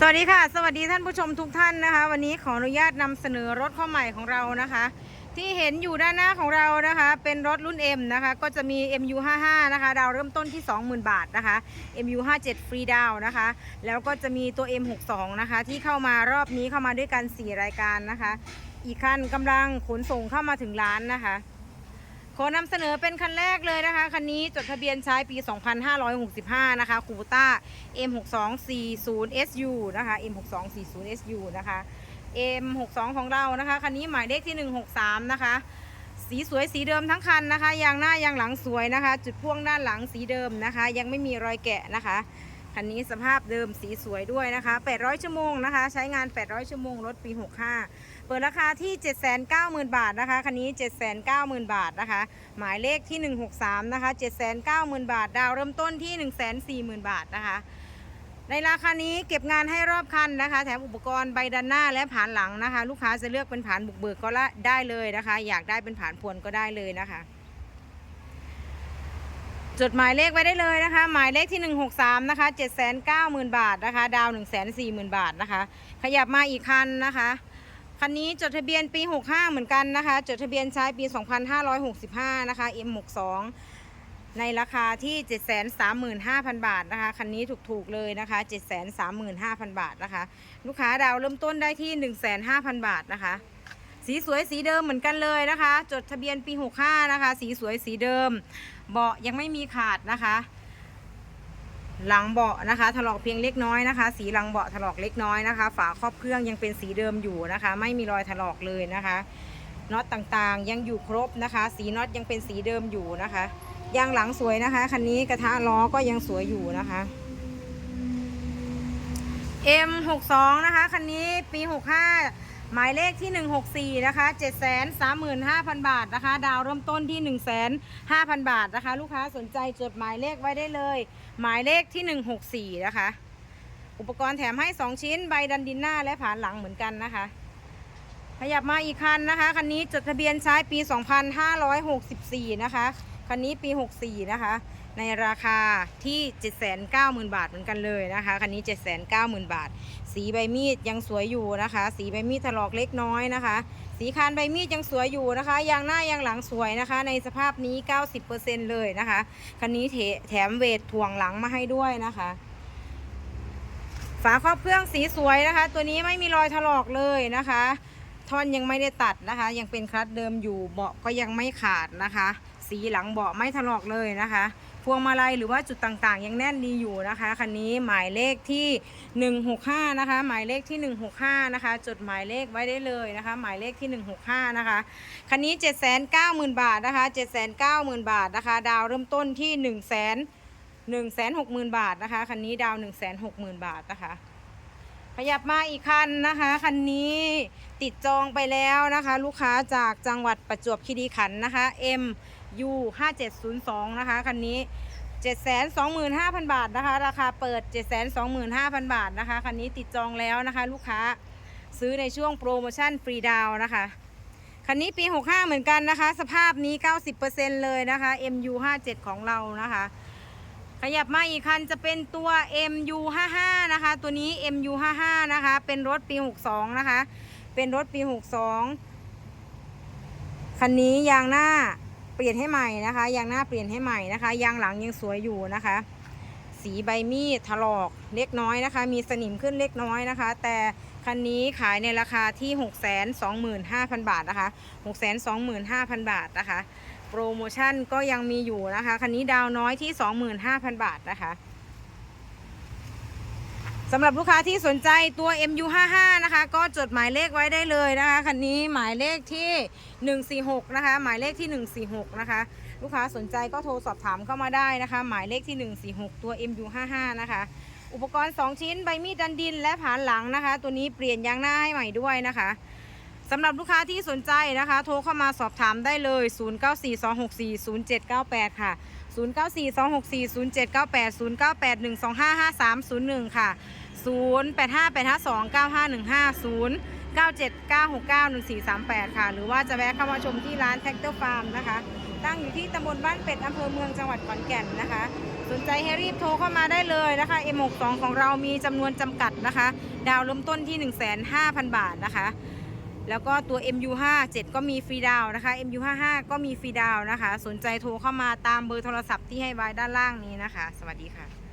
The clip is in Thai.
สวัสดีค่ะ สวัสดีท่านผู้ชมทุกท่านนะคะ วันนี้ขออนุญาตนำเสนอรถข้อใหม่ของเรานะคะ ที่เห็นอยู่ด้านหน้าของเรานะคะ เป็นรถรุ่น M นะคะ ก็จะมี MU55 นะคะ ดาวเริ่มต้นที่ 20,000 บาทนะคะ MU57 ฟรีดาวนะคะ แล้วก็จะมีตัว M62 นะคะ ที่เข้ามารอบนี้เข้ามาด้วยกัน 4 รายการนะคะ อีกคันกำลังขนส่งเข้ามาถึงร้านนะคะ ขอนำเสนอเป็นคันแรกเลยนะคะ คันนี้จดทะเบียนใช้ปี 2565 นะคะคูต้า M6240SU นะคะ M6240SU นะคะ M62 ของเรานะคะ คันนี้หมายเลขที่ 163 นะคะ สีสวยสีเดิมทั้งคันนะคะ ยางหน้ายางหลังสวยนะคะ จุดพ่วงด้านหลังสีเดิมนะคะ ยังไม่มีรอยแกะนะคะ คันนี้สภาพเดิมสีสวยด้วยนะคะ 800 ชั่วโมงนะคะ ใช้งาน 800 ชั่วโมงรถปี 65 เปิดราคาที่ 790,000 บาทนะคะ คันนี้ 790,000 บาทนะคะ หมายเลขที่ 163 นะคะ 790,000 บาท ดาวเริ่มต้นที่ 140,000 บาทนะคะ ในราคานี้เก็บงานให้รอบคันนะคะ แถมอุปกรณ์ใบด้านหน้าและผานหลังนะคะ ลูกค้าจะเลือกเป็นผานบุกเบิกก็ได้เลยนะคะ อยากได้เป็นผานพวนก็ได้เลยนะคะ จดหมายเลขไว้ได้เลยนะคะ หมายเลขที่ 163 นะคะ 790,000 บาทนะคะ ดาว 140,000 บาทนะคะ ขยับมาอีกคันนะคะ คันนี้จดทะเบียนปี 65 เหมือนกันนะคะ จดทะเบียนใช้ปี 2565 นะคะ M62 ในราคาที่ 735,000 บาทนะคะ คันนี้ถูกๆเลยนะคะ 735,000 บาทนะคะ ลูกค้าดาวเริ่มต้นได้ที่ 15,000บาทนะคะ สีสวยสีเดิมเหมือนกันเลยนะคะ จดทะเบียนปี 65 นะคะ สีสวยสีเดิม เบาะยังไม่มีขาดนะคะ หลังเบาะนะคะ ถลอกเพียงเล็กน้อยนะคะ สีหลังเบาะถลอกเล็กน้อยนะคะ ฝาครอบเครื่องยังเป็นสีเดิมอยู่นะคะ ไม่มีรอยถลอกเลยนะคะน็อตต่างๆ ยังอยู่ครบนะคะ สีน็อตยังเป็นสีเดิมอยู่นะคะยางหลังสวยนะคะคันนี้กระทะล้อก็ยังสวยอยู่นะคะ M62 นะคะคันนี้ปี 65 หมายเลขที่ 164 นะคะ 735,000 บาทนะคะ ดาวเริ่มต้นที่1,500,000 บาทนะคะ ลูกค้าสนใจจดหมายเลขไว้ได้เลย หมายเลขที่ 164 นะคะ อุปกรณ์แถมให้ 2 ชิ้น ใบดันดินหน้าและผานหลังเหมือนกันนะคะ ขยับมาอีกคันนะคะ คันนี้จดทะเบียนใช้ปี 2564 นะคะ คันนี้ปี 64 นะคะ ในราคาที่ 790,000 บาทเหมือนกันเลยนะคะ คันนี้ 790,000 บาท สีใบมีดยังสวยอยู่นะคะ สีใบมีดถลอกเล็กน้อยนะคะ สีคานใบมีดยังสวยอยู่นะคะ ยางหน้ายางหลังสวยนะคะ ในสภาพนี้ 90%เลยนะคะ คันนี้แถมเวทถ่วงหลังมาให้ด้วยนะคะฝาครอบเครื่องสีสวยนะคะ ตัวนี้ไม่มีรอยถลอกเลยนะคะ ท่อนยังไม่ได้ตัดนะคะ ยังเป็นคลัตช์เดิมอยู่เบาะก็ยังไม่ขาดนะคะ สีหลังเบาะไม่ถลอกเลยนะคะ พวงมาลัยหรือว่าจุดต่างๆ ยังแน่นดีอยู่นะคะคันนี้หมายเลขที่ 165 นะคะ หมายเลขที่ 165 นะคะ จดหมายเลขไว้ได้เลยนะคะ หมายเลขที่ 165 นะคะคันนี้ 790,000 บาทนะคะ 790,000 บาทนะคะ ดาวเริ่มต้นที่ 1 0 0 0 0 1 6 0 0 0 0 บาทนะคะคันนี้ดาว 1 6 0 0 0 0 บาทนะคะขยับมาอีกคันนะคะคันนี้ติดจองไปแล้วนะคะ ลูกค้าจากจังหวัดประจวบคีรีขันธ์นะคะ M U 5702 นะคะ คันนี้ 725,000 บาทนะคะ ราคาเปิด 725,000 บาทนะคะ คันนี้ติดจองแล้วนะคะ ลูกค้าซื้อในช่วงโปรโมชั่นฟรีดาวน์นะคะ คันนี้ปี 65 เหมือนกันนะคะ สภาพนี้ 90%เลยนะคะ MU 57 ของเรานะคะ ขยับมาอีกคันจะเป็นตัว MU55 นะคะ ตัวนี้ MU55 นะคะ เป็นรถปี 62 นะคะ เป็นรถปี 62 คันนี้ยางหน้า เปลี่ยนให้ใหม่นะคะ ยางหน้าเปลี่ยนให้ใหม่นะคะ ยางหลังยังสวยอยู่นะคะ สีใบมีดถลอกเล็กน้อยนะคะ มีสนิมขึ้นเล็กน้อยนะคะ แต่คันนี้ขายในราคาที่ 625,000 บาทนะคะ 625,000 บาทนะคะ โปรโมชั่นก็ยังมีอยู่นะคะ คันนี้ดาวน้อยที่ 25,000 บาทนะคะ สำหรับลูกค้าที่สนใจตัว MU55 นะคะ ก็จดหมายเลขไว้ได้เลยนะคะคันนี้หมายเลขที่ 146 นะคะ หมายเลขที่ 146 นะคะ ลูกค้าสนใจก็โทรสอบถามเข้ามาได้นะคะ หมายเลขที่ 146 ตัว MU55 นะคะ อุปกรณ์ 2 ชิ้นใบมีดดันดินและผานหลังนะคะ ตัวนี้เปลี่ยนยางหน้าให้ใหม่ด้วยนะคะสำหรับลูกค้าที่สนใจนะคะ โทรเข้ามาสอบถามได้เลย 0942640798 ค่ะ 0942640798 0981255301 ค่ะ 0858529515 0979691438 ค่ะ หรือว่าจะแวะเข้ามาชมที่ร้านแท็กเตอร์ฟาร์มนะคะ ตั้งอยู่ที่ตำบลบ้านเป็ดอำเภอเมืองจังหวัดขอนแก่นนะคะ สนใจให้รีบโทรเข้ามาได้เลยนะคะ M62 ของเรามีจำนวนจำกัดนะคะ ดาวเริ่มต้นที่ 1,500,000 บาทนะคะแล้วก็ตัว MU57 ก็มีฟรีดาวนะคะ MU55 ก็มีฟรีดาวนะคะ สนใจโทรเข้ามาตามเบอร์โทรศัพท์ที่ให้ไว้ด้านล่างนี้นะคะ สวัสดีค่ะ